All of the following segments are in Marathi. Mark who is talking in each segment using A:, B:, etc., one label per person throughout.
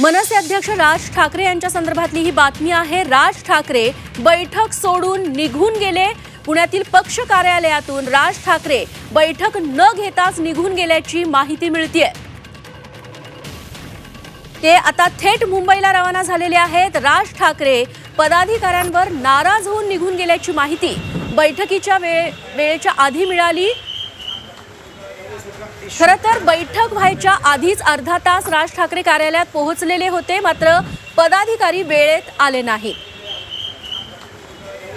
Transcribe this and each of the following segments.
A: मनसे अध्यक्ष राज ठाकरे यांच्या संदर्भातली ही बातमी आहे. राज ठाकरे बैठक सोडून निघून गेले. पुण्यातील पक्ष कार्यालयातून राज ठाकरे बैठक न घेताच निघून गेल्याची माहिती मिळतीये. ते आता थेट मुंबईला रवाना झालेले आहेत. राज ठाकरे पदाधिकाऱ्यांवर नाराज होऊन निघून गेल्याची माहिती बैठकीच्या वेळ वेळेच्या आधी मिळाली. खरं तर बैठक व्हायच्या आधीच अर्धा तास राज ठाकरे कार्यालयात पोहोचलेले होते मात्र पदाधिकारी वेळेत आले नाही.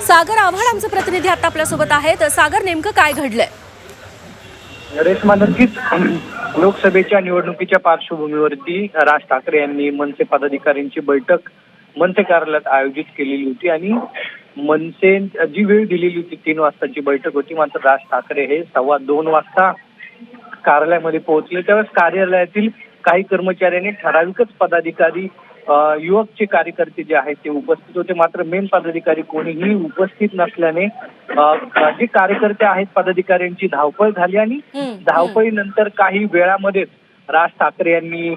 A: सागर आव्हाड आमचे प्रतिनिधी आता आपल्यासोबत आहेत. सागर नेमकं काय घडलंय?
B: नरेश नक्कीच लोकसभेच्या निवडणुकीच्या पार्श्वभूमीवरती राज ठाकरे यांनी मनसे पदाधिकाऱ्यांची बैठक मनसे कार्यालयात आयोजित केलेली होती आणि मनसे जी वेळ दिलेली होती तीन वाजताची बैठक होती. मात्र राज ठाकरे हे सव्वा दोन वाजता कार्यालयामध्ये पोहोचले. त्यावेळेस कार्यालयातील काही कर्मचाऱ्यांनी ठराविकच पदाधिकारी युवकचे कार्यकर्ते जे आहेत ते उपस्थित होते. मात्र मेन पदाधिकारी कोणीही उपस्थित नसल्याने जे कार्यकर्ते आहेत पदाधिकाऱ्यांची धावपळ झाली आणि धावपळीनंतर काही वेळामध्येच राज ठाकरे यांनी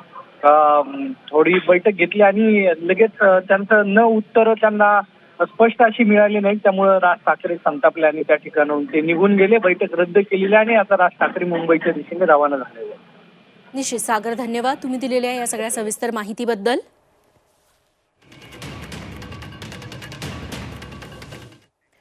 B: थोडी बैठक घेतली आणि लगेच त्यांचं न उत्तर त्यांना स्पष्ट अशी मिळाली नाही. त्यामुळे राज ठाकरे संतापले आणि त्या ठिकाणाहून ते निघून गेले. बैठक रद्द केलेली आहे आणि आता राज ठाकरे मुंबईच्या दिशेने रवाना झालेले
A: निश्चित. सागर धन्यवाद. तुम्ही दिलेल्या या सगळ्या सविस्तर माहितीबद्दल.